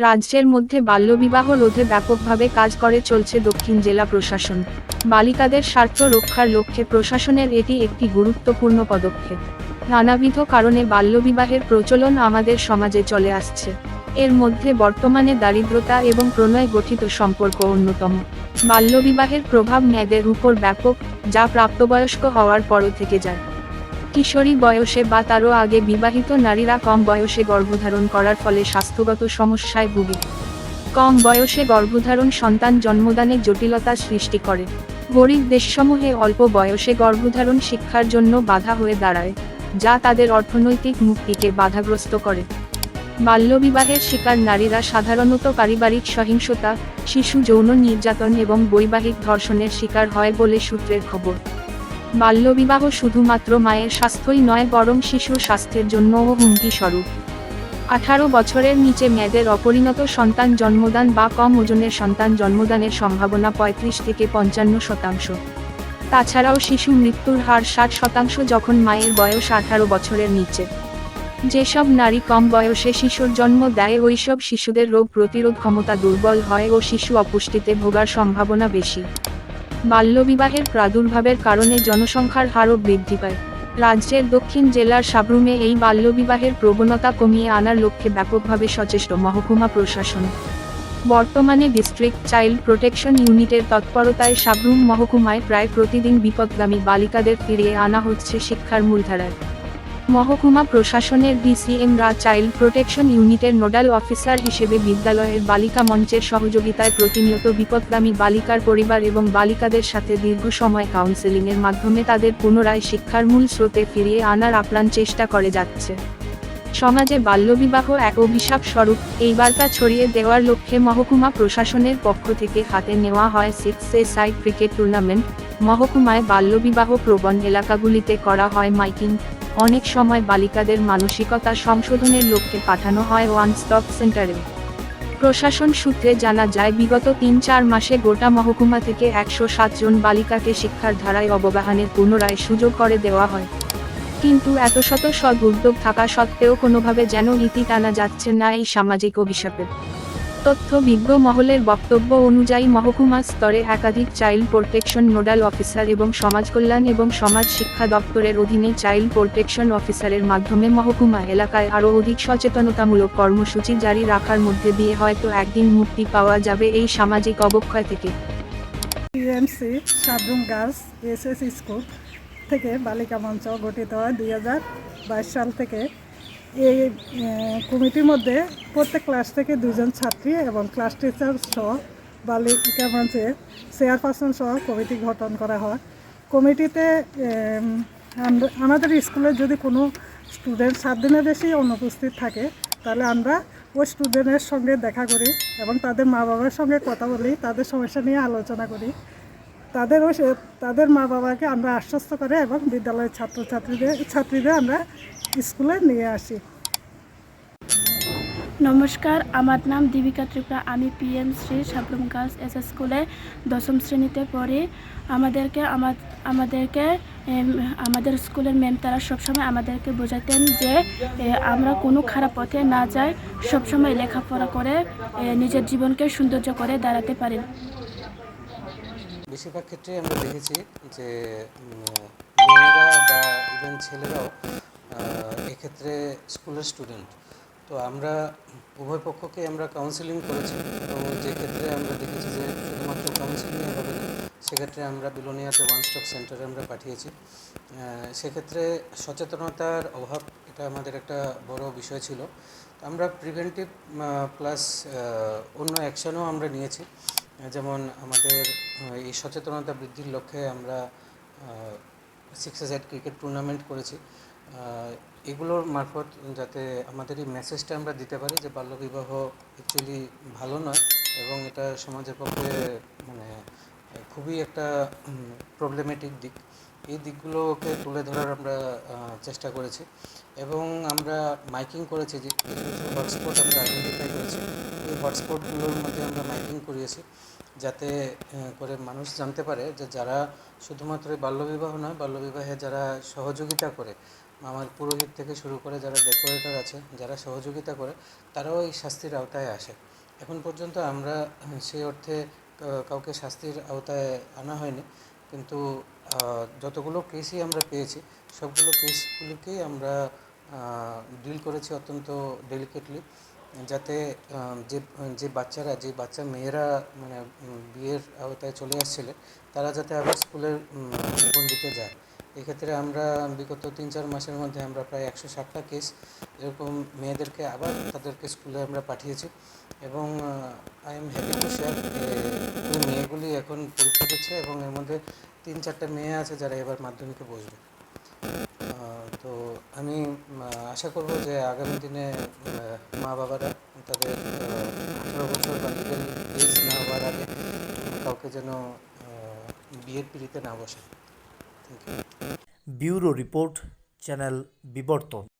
রাজ্যের মধ্যে বাল্যবিবাহ রোধে ব্যাপকভাবে কাজ করে চলছে দক্ষিণ জেলা প্রশাসন। বালিকাদের স্বার্থ রক্ষার লক্ষ্যে প্রশাসনের এটি একটি গুরুত্বপূর্ণ পদক্ষেপ। নানাবিধ কারণে বাল্যবিবাহের প্রচলন আমাদের সমাজে চলে আসছে। এর মধ্যে বর্তমানে দারিদ্রতা এবং প্রণয় গঠিত সম্পর্ক অন্যতম। বাল্যবিবাহের প্রভাব মেয়েদের উপর ব্যাপক, যা প্রাপ্তবয়স্ক হওয়ার পরও থেকে যায়। কিশোরী বয়সে বা তারও আগে বিবাহিত নারীরা কম বয়সে গর্ভধারণ করার ফলে স্বাস্থ্যগত সমস্যায় ভুগে। কম বয়সে গর্ভধারণ সন্তান জন্মদানে জটিলতা সৃষ্টি করে। গরিব দেশসমূহে অল্প বয়সে গর্ভধারণ শিক্ষার জন্য বাধা হয়ে দাঁড়ায়, যা তাদের অর্থনৈতিক মুক্তিকে বাধাগ্রস্ত করে। বাল্যবিবাহের শিকার নারীরা সাধারণত পারিবারিক সহিংসতা, শিশু যৌন নির্যাতন এবং বৈবাহিক ধর্ষণের শিকার হয় বলে সূত্রের খবর। বাল্যবিবাহ শুধুমাত্র মায়ের স্বাস্থ্যই নয়, বরং শিশুর স্বাস্থ্যের জন্যও হুমকি স্বরূপ আঠারো বছরের নিচে মেয়েদের অপরিণত সন্তান জন্মদান বা কম ওজনের সন্তান জন্মদানের সম্ভাবনা পঁয়ত্রিশ থেকে পঞ্চান্ন শতাংশ। তাছাড়াও শিশু মৃত্যুর হার ষাট শতাংশ যখন মায়ের বয়স আঠারো বছরের নিচে। যেসব নারী কম বয়সে শিশুর জন্ম দেয়, ওইসব শিশুদের রোগ প্রতিরোধ ক্ষমতা দুর্বল হয় ও শিশু অপুষ্টিতে ভোগার সম্ভাবনা বেশি। বাল্যবিবাহের প্রাদুর্ভাবের কারণে জনসংখ্যার হারও বৃদ্ধি পায়। রাজ্যের দক্ষিণ জেলার সাবরুমে এই বাল্যবিবাহের প্রবণতা কমিয়ে আনার লক্ষ্যে ব্যাপকভাবে সচেষ্ট মহকুমা প্রশাসন। বর্তমানে ডিস্ট্রিক্ট চাইল্ড প্রোটেকশন ইউনিটের তৎপরতায় সাবরুম মহকুমায় প্রায় প্রতিদিন বিপদগামী বালিকাদের ফিরিয়ে আনা হচ্ছে শিক্ষার মূলধারায়। মহকুমা প্রশাসনের ডিসিএম রা চাইল্ড প্রোটেকশন ইউনিটের নোডাল অফিসার হিসেবে বিদ্যালয়ের বালিকা মঞ্চের সহযোগিতায় প্রতিনিয়ত বিপদগামী বালিকার পরিবার এবং বালিকাদের সাথে দীর্ঘ সময় কাউন্সেলিংয়ের মাধ্যমে তাদের পুনরায় শিক্ষার মূল স্রোতে ফিরিয়ে আনার আপ্রাণ চেষ্টা করে যাচ্ছে। সমাজে বাল্যবিবাহ এক অভিশাপ স্বরূপ, এই বার্তা ছড়িয়ে দেওয়ার লক্ষ্যে মহকুমা প্রশাসনের পক্ষ থেকে হাতে নেওয়া হয় six a side cricket tournament. মহকুমায় বাল্যবিবাহ প্রবণ এলাকাগুলিতে করা হয় মাইকিং অনেক সময় বালিকাদের মানসিকতা সংশোধনের লক্ষ্যে পাঠানো হয় ওয়ান স্টপ সেন্টারে। প্রশাসন সূত্রে জানা যায়, বিগত তিন চার মাসে গোটা মহকুমা থেকে একশো জন বালিকাকে শিক্ষার ধারায় অবগাহনের পুনরায় সুযোগ করে দেওয়া হয়। কিন্তু এত শত সদ উদ্যোগ থাকা সত্ত্বেও কোনোভাবে যেন ইতি টানা যাচ্ছে না এই সামাজিক অভিশাপের তথ্য বিজ্ঞ মহলের বক্তব্য অনুযায়ী মহকুমা স্তরে একাধিক চাইল্ড প্রোটেকশন নোডাল অফিসার এবং সমাজ কল্যাণ এবং সমাজ শিক্ষা দপ্তরের অধীনে চাইল্ড প্রোটেকশন অফিসারের মাধ্যমে মহকুমা এলাকায় আরও অধিক সচেতনতামূলক কর্মসূচি জারি রাখার মধ্যে দিয়ে হয়তো একদিন মুক্তি পাওয়া যাবে এই সামাজিক অবক্ষয় থেকে। থেকে বালিকা মঞ্চ গঠিত হয় দুই হাজার বাইশ সাল থেকে। এই কমিটির মধ্যে প্রত্যেক ক্লাস থেকে দুজন ছাত্রী এবং ক্লাস টিচার সহ বা বালিকা মঞ্চের চেয়ারপারসন সহ কমিটি গঠন করা হয়। কমিটিতে আমাদের স্কুলে যদি কোনো স্টুডেন্ট সাত দিনের বেশি অনুপস্থিত থাকে, তাহলে আমরা ওই স্টুডেন্টের সঙ্গে দেখা করি এবং তাদের মা বাবার সঙ্গে কথা বলি, তাদের সমস্যা নিয়ে আলোচনা করি। তাদেরও সে- তাদের মা বাবাকে আমরা আশ্বস্ত করে এবং বিদ্যালয়ের ছাত্রছাত্রীদের, ছাত্রীদের আমরা স্কুলে নিয়ে আসি। নমস্কার আমার নাম দীপিকা ত্রিপুরা। আমি PM Shri Sabroom girls S S স্কুলে দশম শ্রেণীতে পড়ি। আমাদেরকে আমাদেরকে আমাদের স্কুলের ম্যাম তারা সবসময় আমাদেরকে বোঝাতেন যে আমরা কোনো খারাপ পথে না যাই সবসময় লেখাপড়া করে নিজের জীবনকে সৌন্দর্য করে দাঁড়াতে পারি। বেশিরভাগ ক্ষেত্রে আমরা দেখেছি যে মেয়েরা বা ইভেন ছেলেরাও এক্ষেত্রে স্কুলের স্টুডেন্ট তো আমরা উভয় পক্ষকে আমরা কাউন্সিলিং করেছি। এবং যে ক্ষেত্রে আমরা দেখেছি যে শুধুমাত্র কাউন্সিলিং হবে সেক্ষেত্রে আমরা বিলোনিয়াতে ওয়ান স্টপ সেন্টারে আমরা পাঠিয়েছি। সেক্ষেত্রে সচেতনতার অভাব এটা আমাদের একটা বড় বিষয় ছিল। আমরা প্রিভেন্টিভ প্লাস অন্য অ্যাকশনও আমরা নিয়েছি। যেমন আমাদের এই সচেতনতা বৃদ্ধির লক্ষ্যে আমরা সিক্স এড ক্রিকেট টুর্নামেন্ট করেছি। এগুলোর মারফত যাতে আমাদের এই মেসেজটা আমরা দিতে পারি যে বাল্যবিবাহ অ্যাকচুয়ালি ভালো নয় এবং এটা সমাজের পক্ষে মানে খুবই একটা প্রবলেমেটিক দিক। এই দিকগুলোকে তুলে ধরার আমরা চেষ্টা করেছি এবং আমরা মাইকিং করেছি যে হটস্পট আমরা আইডেন্টিফাই করেছি। এই হটস্পটগুলোর মধ্যে আমরা মাইকিং করিয়েছি যাতে করে মানুষ জানতে পারে যে যারা শুধুমাত্র বাল্যবিবাহ নয়, বাল্যবিবাহে যারা সহযোগিতা করে আমার পুরোহিত থেকে শুরু করে যারা ডেকোরেটর আছে, যারা সহযোগিতা করে, তারাও এই শাস্তির আওতায় আসে। এখন পর্যন্ত আমরা সেই অর্থে কাউকে শাস্তির আওতায় আনা হয়নি। কিন্তু যতগুলো কেসই আমরা পেয়েছি, সবগুলো কেসগুলিকেই আমরা ডিল করেছি অত্যন্ত ডেলিকেটলি যাতে যে যে বাচ্চারা, যে বাচ্চা মেয়েরা মানে বিয়ের আওতায় চলে আসছিলেন, তারা যাতে আবার স্কুলের গণ্ডিতে যায়। এক্ষেত্রে আমরা বিগত তিন চার মাসের মধ্যে আমরা প্রায় একশো ষাটটা কেস এরকম মেয়েদেরকে আবার তাদেরকে স্কুলে আমরা পাঠিয়েছি এবং I am happy to share ওই মেয়েগুলি এখন পরীক্ষা দিচ্ছে এবং এর মধ্যে তিন চারটা মেয়ে আছে যারা এবার মাধ্যমিকে বসবে। তো আমি আশা করব যে আগামী দিনে মা বাবারা তাদের আঠারো বছর বা লিগাল এজ না হওয়ার আগে কাউকে যেন বিয়ের পিড়িতে না বসে। ব্যুরো রিপোর্ট চ্যানেল বিবর্তন।